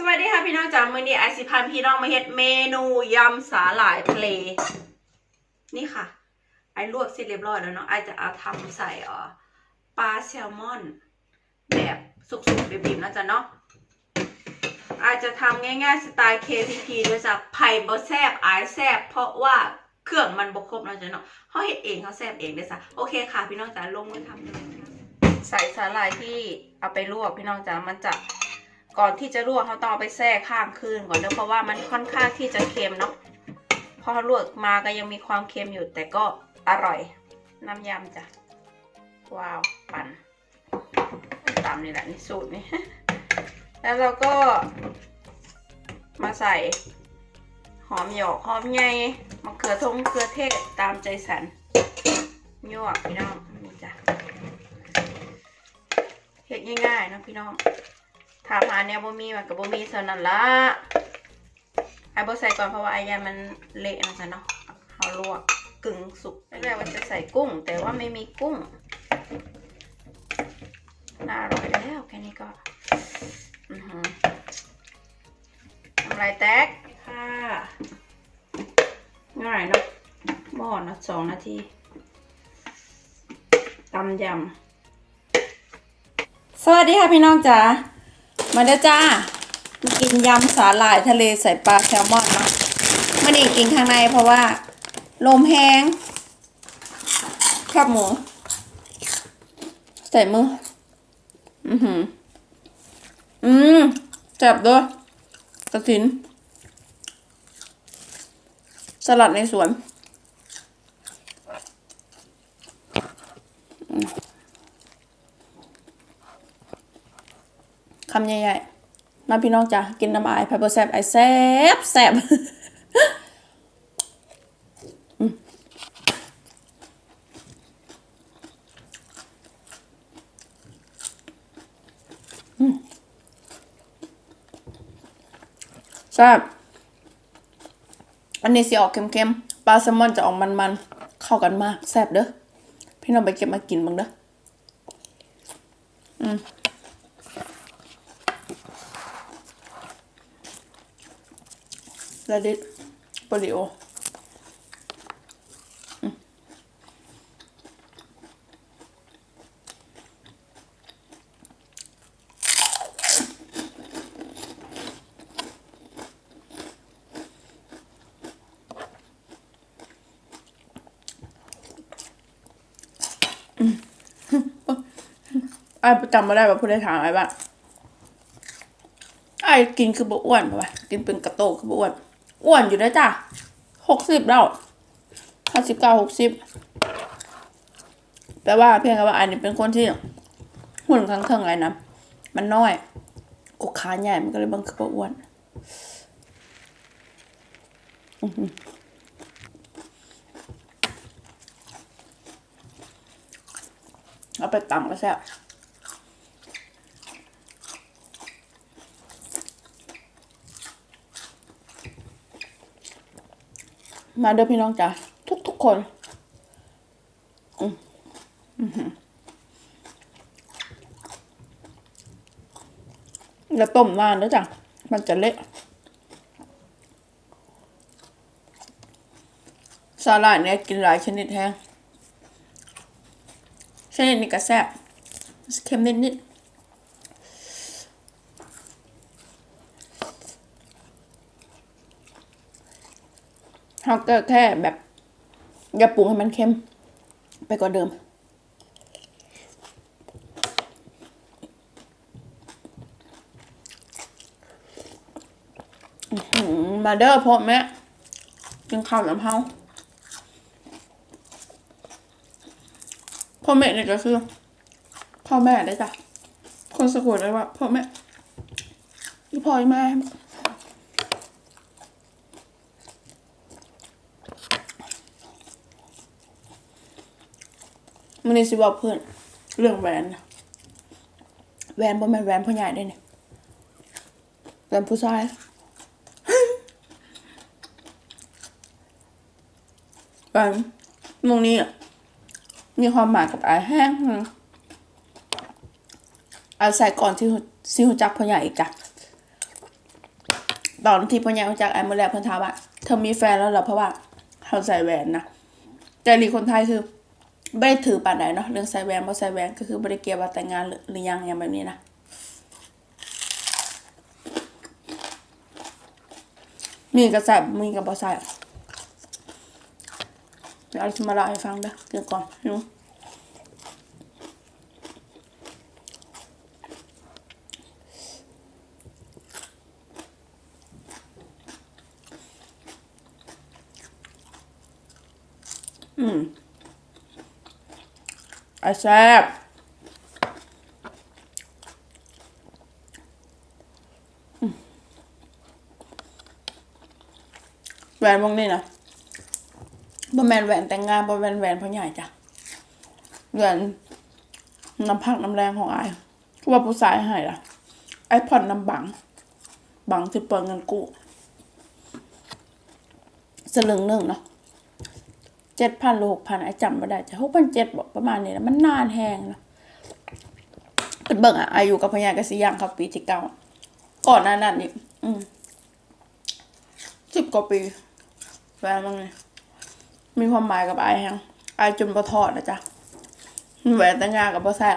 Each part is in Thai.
สวัสดีค่ะพี่น้องจ๋ามื้อนี้ไอซิพันพี่น้องมาเฮ็ดเมนูยำสาหร่ายทะเล นี่ค่ะ ไอลวกเสร็จเรียบร้อยแล้วเนาะไอจะเอาทำใส่ออปลาแซลมอน แบบสุกๆดิบๆนะจ๊ะเนาะอาจจะทำง่ายๆสไตล์ KTP ด้วยจ้ะไผ่บแซบไอแซบเพราะว่าเครื่องมันบ่ครบนะจ๊ะเนาะเขาเฮ็ดเองเขาแซบเองด้วยจ้ะโอเคค่ะพี่น้องจ๋าลงมือทำเลยนะคะใส่สาหร่ายที่เอาไปลวกพี่น้องจ๋ามันจะ ก่อนที่จะลวกเขาต้องเอาไปแช่ข้ามคืนก่อนเด้อเพราะว่ามันค่อนข้างที่จะเค็มเนาะพอลวกมาก็ยังมีความเค็มอยู่แต่ก็อร่อย น้ำยำจ้ะว้าวปั่นตามนี่แหละนี่สูตรนี่แล้วเราก็มาใส่หอมหยอกหอมใหญ่มะเขือทงเขือเทศตามใจสันยั่วพี่น้องนี่จ้ะเฮ็ดง่ายๆนะพี่น้อง ถามหาเนี่ยบ่มีมันกับบ่มีเท่านั้นละไอ้บ่ใส่ก่อนเพราะว่าไอ้ยามันเละนะจ๊ะเนาะเอาลวกกึ่งสุกแรกๆว่าจะใส่กุ้ง แต่ว่าไม่มีกุ้งน่าอร่อยแล้วแค่นี้ก็อือหือทำลายแตกค่ะง่ายเนาะหม้อนะสองนาทีตำยำสวัสดีค่ะพี่น้องจ๋า มาเด้อจ้ามากินยำสาหร่ายทะเลใส่ปลาแซลมอนเนาะไม่ได้กินข้างในเพราะว่า ลมแห้งแคบหมู ใส่มือ อือหือ อืมจ็บด้วยกระถิน สลัดในสวน คำใหญ่ๆมาพี่น้องจ้ะกินน้ำอายไพเปอร์แซบไอแซบแซบอืมแซ่บอันนี้สิออกเค็มๆ ปลาแซลมอนจะออกมันๆ เข้ากันมาก แซ่บเด้อ พี่น้องไปเก็บมากินบ้างเด้อ อืม ระดิษปลิโออืมอืมไอ้จำไมาได้ว่าผู้ได้ถามไอ้บ้างไอ้กินคือบอ้วนป่ะกินเป็นกระโตกคือบอ้วน อ้วนอยู่นะจ้ะหกสิบแล้วห้าสิบเก้าหกสิบแต่ว่าเพียงแต่ว่าอันนี้เป็นคนที่หุ่นข้างเทิงอะไรนะมันน้อยกกขาใหญ่มันก็เลยบังคับว่าอ้วนเอาไปตำก็แซ่บ มาเด้อพี่น้องจ้ะทุกทุกๆคนอืมอื้อหืออย่าต้มนานนะจ้ะ มันจะเละสาหร่ายเนี่ยกินหลายชนิดแฮงชนิดนี้ก็แซ่บเค็มนิดนิด เราก็แค่แบบอย่าปรุงให้มันเค็ม ไปกว่าเดิม มาเด้อพ่อแม่กินข้าวน้ำเฮาพ่อแม่เนี่ยก็คือ พ่อแม่ได้จ้ะคนสะกดได้ว่าพ่อแม่อีพ่ออีแม่ มันนี่สิบอกเพื่อนเรื่องแหวนแหวนบ่แม่นแหวนพ่อใหญ่ได้เนี่ยแหวนผู้ชายแหวนตรงนี้มีความหมายกับไอ้แห้งนะไอ้ใส่ก่อนที่ซิวจักพ่อใหญ่อีกจ้ะตอนที่พ่อใหญ่จักไอ้เมื่อแรกเพิ่นถามว่าเธอมีแฟนแล้วเหรอเพราะว่าเขาใส่แหวนนะแต่ลีคนไทยคือ ไม่ได้ถือปานไหนเนาะเรื่องใส่แหวนบ่ใส่แหวนก็คือไม่ได้เกี่ยวว่าแต่งงานหรือหรือยังอย่างแบบนี้นะมีกระใส่มีกับบ่ใส่เดี๋ยวเอาจะมาเล่าให้ฟังเด้อเดี๋ยวก่อนหิวอืม อ้แซ่บแหวนวงนี้นะบ่แมนแหวนแต่งงานบ่แมนแหวนพ่อใหญ่จ้ะแหวนน้ำพักน้ำแรงของไอ้ว่าผู้ชายให้ล่ะ ไอ้ผ่อนน้ำบัง บังที่เปิดเงินกู้สลึงหนึ่งเนาะ เจ็ดพันหรือหกพันไอ้จำไม่ได้จะหกพันเจ็ดบอกประมาณนี้นะมันนานแหงนะเป็นเบิ่งอะอายุกับพญากสิยังครับปีที่เก้าก่อนหน้านั้นอีกอืมสิบกว่าปีแฟนมั้งเลยมีความหมายกับไอ้แฮงไอ้จนบ่ทอดนะจ๊ะแหวนแต่งงานกับบ่แซ่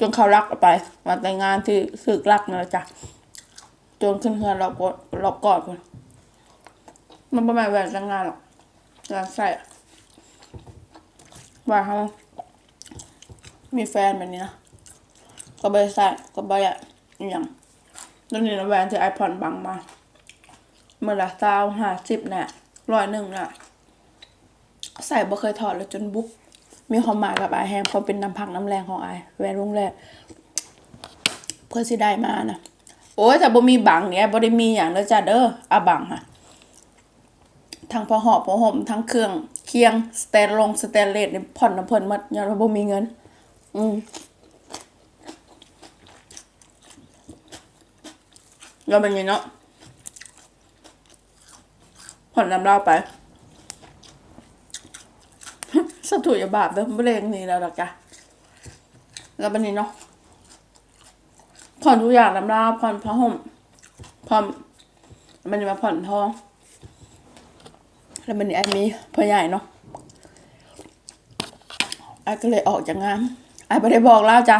จนเขารักเอาไปมาแต่งงานที่สึกรักนะจ๊ะจนขึ้นเฮือนเรากดเรากอดคนมันประมาณแหวนแต่งงานหรอกงานใส่ ว่าเขามีแฟนแบบนี้นะก็บริษัทก็บริษัทอย่างแล้วนี่นะแหวนที่ไอพอนบังมาเมื่อละเก้าห้าสิบน่ะร้อยหนึ่งน่ะ ใส่บ่เคยถอดเลยจนบุ๊กมีความหมายกับไอแฮมความเป็นน้ำพักน้ำแรงของไอแหวนวงแรกเพื่อสิได้มานะโอ้ยแต่บ่มีบังเนี่ยบ่ได้มีอย่างแล้วจ้ะเด้ออาบังค่ะทั้งพอหอบพอห่มทั้งเครื่อง เคียงสแตนลงสแตนเลสเนี่ยผ่อนน้ำเพิ่นหมดยอดว่าบ่มีเงิน อืมแล้วเป็นไงเนาะผ่อนน้ำเล่าไปสถุยาบาปเด้อไม่เล่นนี่แล้วหรอกจ้ะแล้วเป็นนี้เนาะผ่อนทุกอย่างน้ำเล่าผ่อนผ้าห่มผ่อนมันจะมาผ่อนทอง แล้วมันนี่ไอ้มีพ่อใหญ่เนาะไอ้ก็เลยออกจากงานไอ้ไม่ได้บอกเล่าจ้ะ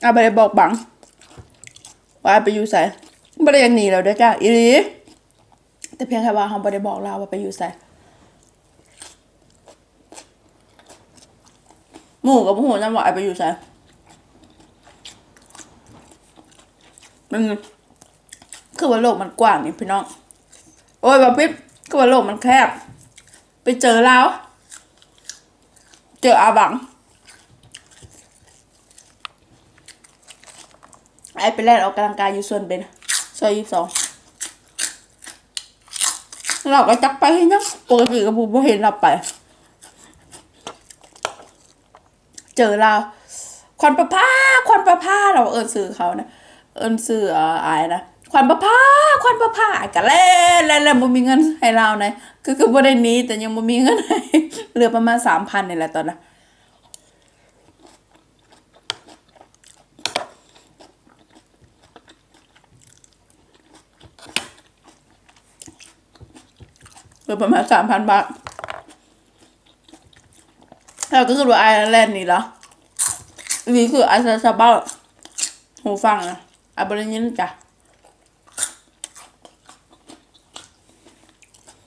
ไอ้ไม่ได้บอกบังว่าไอ้ไปอยู่ใส่ไม่ได้ยังหนีเราด้วยจ้ะอีหลีแต่เพียงแค่ว่าเขาไม่ได้บอกเล่าว่าไปอยู่ใส่หมูกับหมู่จำว่าไอ้ไปอยู่ใส่มันคือว่าโลกมันกว้างนี่พี่น้อง โอ้ยบาปิ๊บ ก็ว่าโลกมันแคบ ไปเจอแล้ว เจออาบัง ไอไปแล่นออกกำลังกายอยู่ส่วนเป็นซอยยี่สองเราก็จักไปให้ยังปกติกับบูบเห็นเราไป เจอเราควันประพาควันประพาเราเอินสื่อเขานะ เอินสื่ออายนะ ควันประพาควันประพาก็เล่นเล่นเล่นบ่มีเงินให้เรานะคือคือบ่ได้นี้แต่ยังบ่มีเงินให้เหลือประมาณสามพันนี่แหละตอนนั้นเหลือประมาณสามพันบาทแล้วก็คือว่าไอร์แลนด์นี่เหรอนี่คือไอซ์ซาบ้าหูฟังนะไอบริยินจ้ะ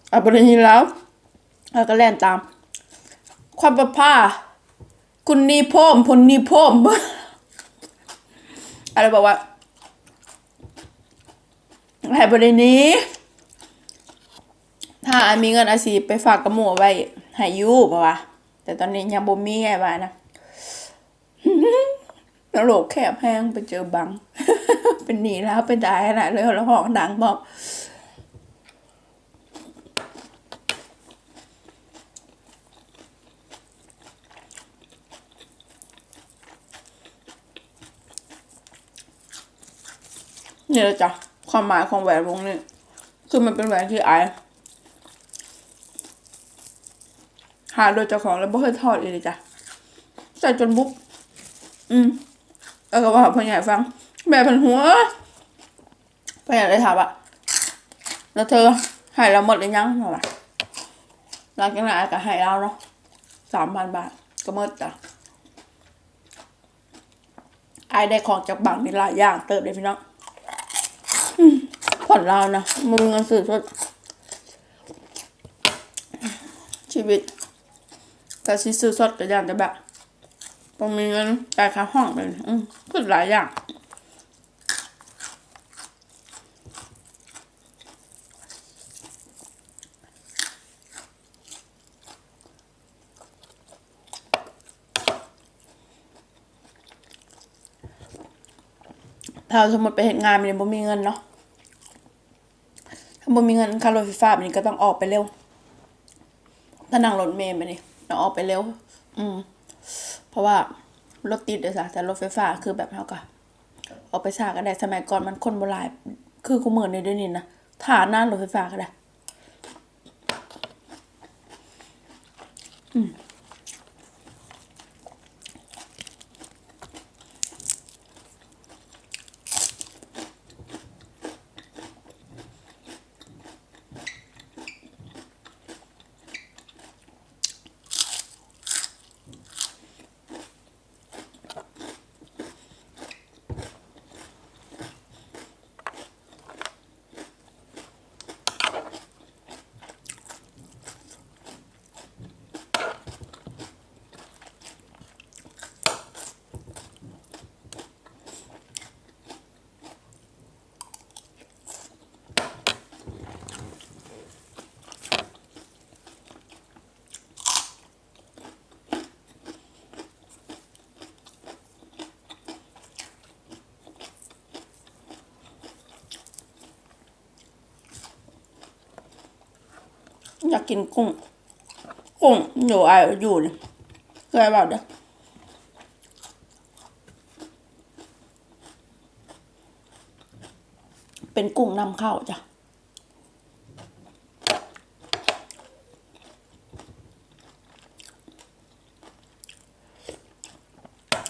ไอบริยินแล้วแล้วก็แล่นตาม ความประพาคุณนีพ่มพลนีพ่มอะไรบอกว่าให้บรินี้ ถ้าอามีเงินอาศีไปฝากกระหมูไว้ให้ยูป่ะวะแต่ตอนนี้ยังบ่มีไงวะนะแล้วโหลกแคบแห้งไปเจอบัง เป็นหนีแล้วเป็นตายขนาดเลยแล้วห้องดังบอก นี่แหละจ้ะความหมายของแหวนวงนี้คือมันเป็นแหวนที่ไอหาโดยเจ้าของแล้วไม่เคยทอดเลยจ้ะใส่จนบุ๊บอืมเออก็ว่าพ่อใหญ่ฟังแบบเป็นหัวพ่อใหญ่เลยถามว่าแล้วเธอให้เราหมดหรือยังหรอวะหลังจากนั้นก็ให้เราเนาะสามพันบาท ก็หมดจ้ะไอ้ได้ของจากบังนี่หลายอย่างเติบเลยพี่น้อง ผ่อนเรานะมึงเงินสื่อสดชีวิตแต่ซีซื้อสดก็อย่างแต่แบบต้องมีเงินจ่ายค่าห้องไปอืมคือหลายอย่างถ้าสมมติไปเห็นงานมันเนี่ยบ่มีเงินเนาะ บ่มีเงินค่ารถไฟฟ้ามันนี่ก็ต้องออกไปเร็ว ถ้านั่งรถเมล์ไปนี่ต้องออกไปเร็ว อืม เพราะว่ารถติดเดี๋ยวสะแต่รถไฟฟ้าคือแบบเฮาก็ออกไปช้าก็ได้สมัยก่อนมันคนโบราณคือกูเหมือนในเดี๋ยวนี้นะถ่าหน้ารถไฟฟ้าก็ได้ อ อยากกินกุ้ง กุ้งอยู่ไออยู่นี่เคยบอกเด้อเป็นกุ้งนำเข้าจ้ะ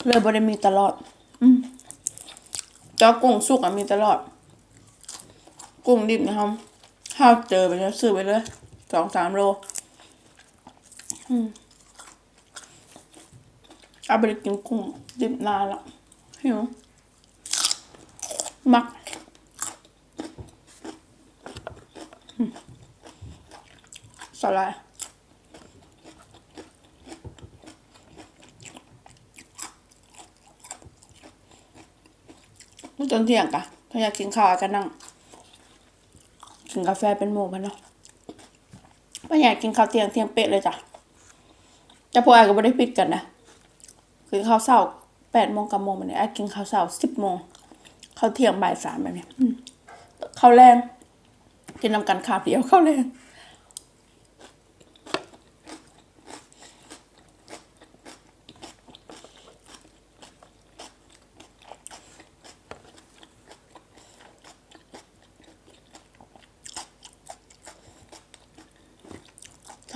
เลยบริมีตลอด อืมจ้ากุ้งสุกอะมีตลอด กุ้งดิบนะครับข้าวเจอไปแล้วซื้อไปเลย สองสามโล อืมเอาไปกินกุ้งดิบนานละหิวมักอืมสลายมื้อตอนเที่ยงกะถ้าอยากกินข้าวก็นั่งกินกาแฟเป็นหมู่พันเนาะ ไม่อยากกินข้าวเตียงเตียงเป๊ะเลยจ้ะจะพวกไอ้ก็ไม่ได้ปิดกันนะกินข้าวเช้าแปดโมงกับโมงมันเนี่ยไอ้กินข้าวเช้าสิบโมงข้าวเที่ยงบ่ายสามแบบนี้ข้าวแรงกินนำกันข้าวเดียวข้าวแรง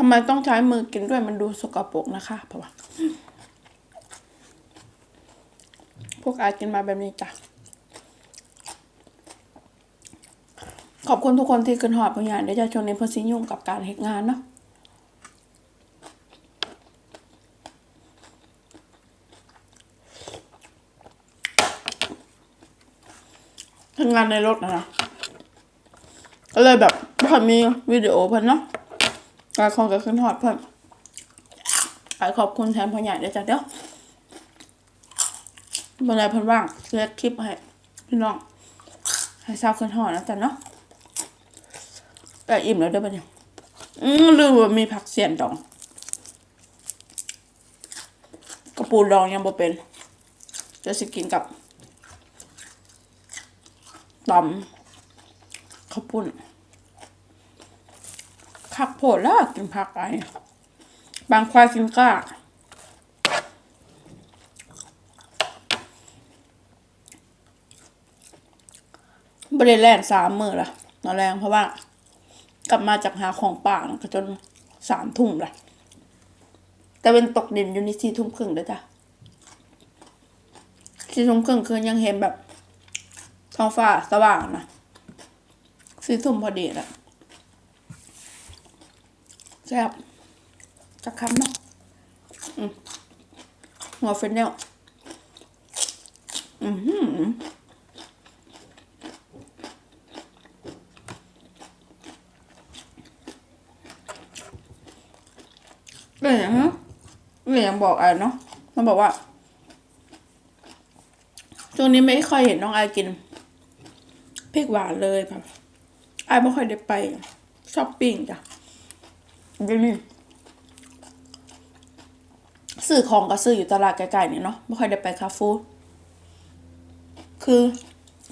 ำไมต้องใช้มือกินด้วยมันดูสกปรกนะคะเพราะว่าพวกอากินมาแบบนี้จ้ะ ขอบคุณทุกคนที่ขึ้นหอดพยานเดี๋ยวจะชวนในเพื่อซิยุ่งกับการเฮ็ดงานเนาะทำงานในรถนะนะก็เลยแบบพอมีวิดีโอเพิ่นเนาะ การคองกับขึ้นหอดเพิ่นไอายขอบคุณแทนพยานเดี๋ยจ้ะเดี๋ยวเมื่อไรเพิ่นว่างเลือกคลิปให้พี่น้อง ให้เศร้าขึ้นหอดนะจ๊ะเนาะแต่อิ่มแล้วเด้อบัดเนี่ยอืมลืมว่ามีผักเสียนดอง กระปูดองยังบ่เป็นจะสิกินกับตำข้าวปุ้น คักโพดแล้วกินผักไอบางควายกินกล้าบริแลนสามมือละนอนแรงเพราะว่า กลับมาจากหาของป่านะก็จนสามทุ่มละแต่เป็นตกดินอยู่ในสี่ทุ่มครึ่งเด้อจ้ะสี่ทุ่มครึ่งคือยังเห็นแบบท้องฟ้าสว่างนะสีสุ่มพอดีแหละ แซ่บจะคำเนาะอืมหัวเฟรนเนลอือหือเรื่องอย่างฮะเรื่องอย่างบอกไอ้เนาะมันบอกว่าช่วงนี้ไม่ค่อยเห็นน้องไอกินพริกหวานเลยค่ะไอไม่ค่อยได้ไปช้อปปิ้งจ้ะ เดี๋ยวนี้ซื้อของก็ซื้ออยู่ตลาดไกลๆเนี่ยเนาะไม่ค่อยได้ไปคาฟูคือ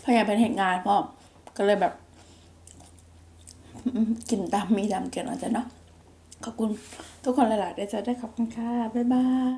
พยายามเป็นเหตุงานพ่อก็เลยแบบกินตามมีตามเกินอาจจะเนาะขอบคุณทุกคนหลายๆได้จะได้ขอบคุณค่ะ บ๊ายบาย